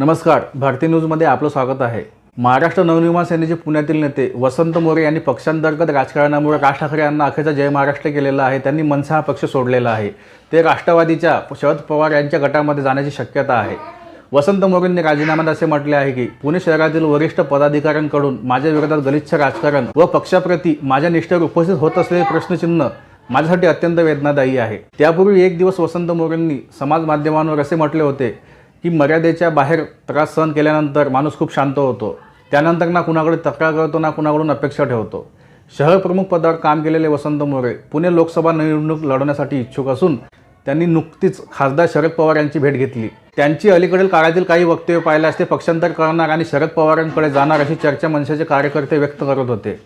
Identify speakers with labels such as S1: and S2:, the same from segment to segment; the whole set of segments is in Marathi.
S1: नमस्कार भारतीय न्यूजमध्ये आपलं स्वागत आहे. महाराष्ट्र नवनिर्माण सेनेचे पुण्यातील नेते वसंत मोरे यांनी पक्षांतर्गत राजकारणामुळे राज ठाकरे यांना अखेरचा जय महाराष्ट्र केलेला आहे त्यांनी मनसा हा पक्ष सोडलेला आहे. ते राष्ट्रवादीच्या शरद पवार यांच्या गटामध्ये जाण्याची शक्यता आहे. वसंत मोरेंनी राजीनाम्यात असे म्हटले आहे की पुणे शहरातील वरिष्ठ पदाधिकाऱ्यांकडून माझ्या विरोधात गलिच्छ राजकारण व पक्षाप्रती माझ्या निष्ठेवर उपस्थित होत असलेले प्रश्नचिन्ह माझ्यासाठी अत्यंत वेदनादायी आहे. त्यापूर्वी एक दिवस वसंत मोरेंनी समाज माध्यमांवर असे म्हटले होते की मर्यादेच्या बाहेर त्रास सहन केल्यानंतर माणूस खूप शांत होतो. त्यानंतर ना कुणाकडे तक्रार करतो ना कुणाकडून अपेक्षा ठेवतो. शहर प्रमुख पदावर काम केलेले वसंत मोरे पुणे लोकसभा निवडणूक लढवण्यासाठी इच्छुक असून त्यांनी नुकतीच खासदार शरद पवार यांची भेट घेतली. त्यांची अलीकडील काळातील काही वक्तव्य पाहिल्यास ते पक्षांतर करणार आणि शरद पवारांकडे जाणार अशी चर्चा मनसेचे कार्यकर्ते व्यक्त करत होते.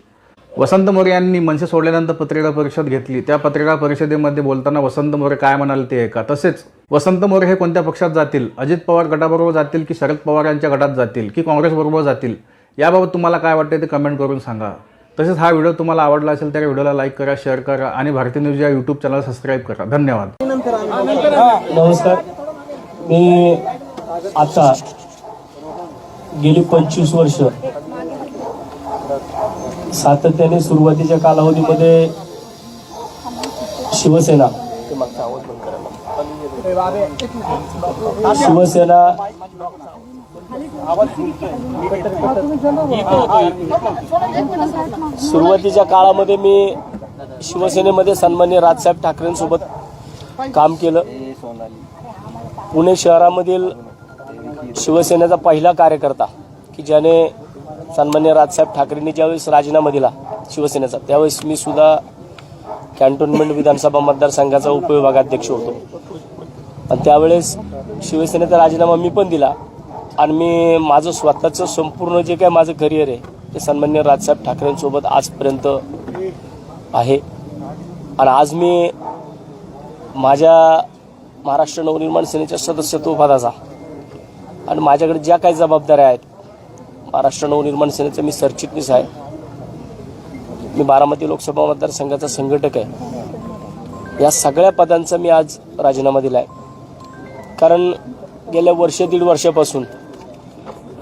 S1: वसंत मोरे यांनी मनसे सोडल्यानंतर पत्रिका परिषद घेतली. त्या पत्रिका परिषदेमध्ये बोलताना वसंत मोरे काय म्हणाले ते ऐका. तसेच वसंत मोरे हे कोणत्या पक्षात जातील? अजित पवार गटाबरोबर जातील की शरद पवार यांच्या गटात जातील की काँग्रेसबरोबर जातील? याबाबत तुम्हाला काय वाटते ते कमेंट करून सांगा. तसेच हा व्हिडिओ तुम्हाला आवडला असेल तर व्हिडिओला लाईक करा शेअर करा आणि भारतीय न्यूज या यूट्यूब चॅनल सबस्क्राईब करा. धन्यवाद.
S2: नमस्कार. मी आता गेली पंचवीस वर्ष सातत्याने सुरुवातीच्या कालावधीमध्ये शिवसेना. शिवसेना सुरुवातीच्या काळामध्ये मी शिवसेनेमध्ये सन्मान्य राजसाहेब ठाकरेंसोबत काम केलं. पुणे शहरामधील शिवसेनेचा पहिला कार्यकर्ता की ज्याने सन्मान्य राजसाहेब ठाकरेंनी ज्यावेळेस राजीनामा दिला शिवसेनेचा त्यावेळेस मी सुद्धा कॅन्टोन्मेंट विधानसभा मतदारसंघाचा उपविभागाध्यक्ष होतो. आणि त्यावेळेस शिवसेनेचा राजीनामा मी पण दिला आणि मी माझं स्वतःचं संपूर्ण जे काय माझं करिअर आहे ते सन्मान्य राजसाहेब ठाकरेंसोबत आजपर्यंत आहे. आणि आज मी माझ्या महाराष्ट्र नवनिर्माण सेनेच्या सदस्यत्व पदाचा आणि माझ्याकडे ज्या काही जबाबदाऱ्या आहेत महाराष्ट्र नवनिर्माण सेनेचं मी सरचिटणीस आहे. मी बारामती लोकसभा मतदारसंघाचा संघटक आहे. या सगळ्या पदांचा मी आज राजीनामा दिला आहे कारण गेल्या वर्ष दीड वर्षापासून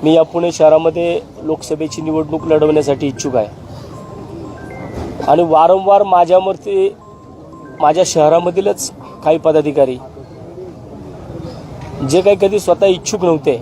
S2: मी या पुणे शहरामध्ये लोकसभेची निवडणूक लढवण्यासाठी इच्छुक आहे. आणि वारंवार माझ्यावरती माझ्या शहरामधीलच काही पदाधिकारी जे काही कधी स्वतः इच्छुक नव्हते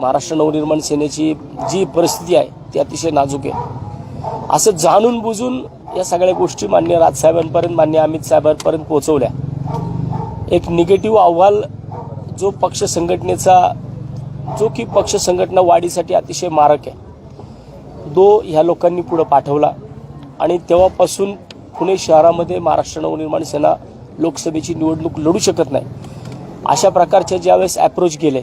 S2: महाराष्ट्र नवनिर्माण सेनेची जी परिस्थिती आहे ती अतिशय नाजूक आहे. असं जाणून बुजून या सगळ्या गोष्टी मान्य राजसाहेबांपर्यंत मान्य अमित साहेबांपर्यंत पोहोचवल्या. एक निगेटिव्ह अहवाल जो पक्ष संघटनेचा जो की पक्ष संघटना वाढीसाठी अतिशय मारक आहे. तो ह्या लोकांनी पुढं पाठवला आणि तेव्हापासून पुणे शहरामध्ये महाराष्ट्र नवनिर्माण सेना लोकसभेची निवडणूक लढू शकत नाही. अशा प्रकारच्या ज्यावेळेस अप्रोच गेले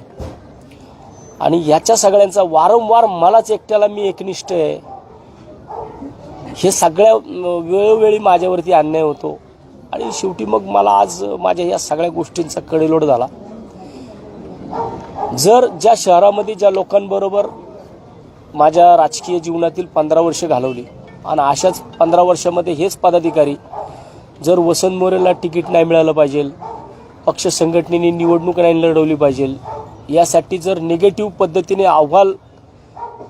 S2: आणि याच्या सगळ्यांचा वारंवार मलाच एकट्याला मी एकनिष्ठ आहे. हे सगळ्या वेळोवेळी माझ्यावरती अन्याय होतो. आणि शेवटी मग मला आज माझ्या या सगळ्या गोष्टींचा कडेलोट झाला. जर ज्या शहरामध्ये ज्या लोकांबरोबर माझ्या राजकीय जीवनातील पंधरा वर्ष घालवली आणि अशाच पंधरा वर्षामध्ये हेच पदाधिकारी जर वसंत मोरेला तिकीट नाही मिळालं पाहिजे पक्ष संघटनेने निवडणूक नाही लढवली पाहिजे यासाठी जर निगेटिव्ह पद्धतीने अहवाल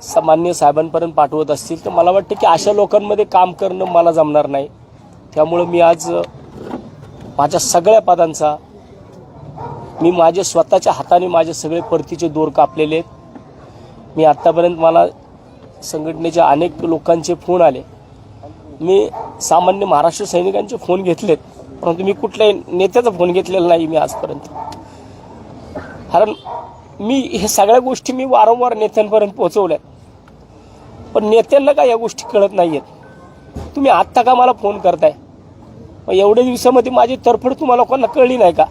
S2: सामान्य साहेबांपर्यंत पाठवत असतील तर मला वाटतं की अशा लोकांमध्ये काम करणं मला जमणार नाही. त्यामुळं मी आज माझ्या सगळ्या पदांचा मी माझे स्वतःच्या हाताने माझे सगळे परतीचे दोर कापलेले आहेत. मी आत्तापर्यंत मला संघटनेच्या अनेक लोकांचे फोन आले. मी सामान्य महाराष्ट्र सैनिकांचे फोन घेतलेत परंतु मी कुठल्याही नेत्याचा फोन घेतलेला नाही मी आजपर्यंत. कारण मी हे सगळ्या गोष्टी मी वारंवार नेत्यांपर्यंत पोहोचवल्या पण नेत्यांना काय या गोष्टी कळत नाही आहेत तुम्ही आत्ता का मला फोन करताय? मग एवढ्या दिवसामध्ये माझी तरफड तुम्हाला लोकांना कळली नाही का?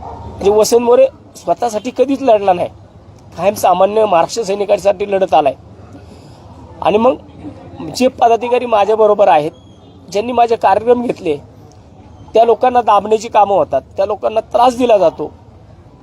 S2: म्हणजे वसंत मोरे स्वतःसाठी कधीच लढला नाही. कायम सामान्य महाराष्ट्र सैनिकांसाठी लढत आलाय. आणि मग जे पदाधिकारी माझ्याबरोबर आहेत ज्यांनी माझे कार्यक्रम घेतले त्या लोकांना दाबण्याची कामं होतात त्या लोकांना त्रास दिला जातो.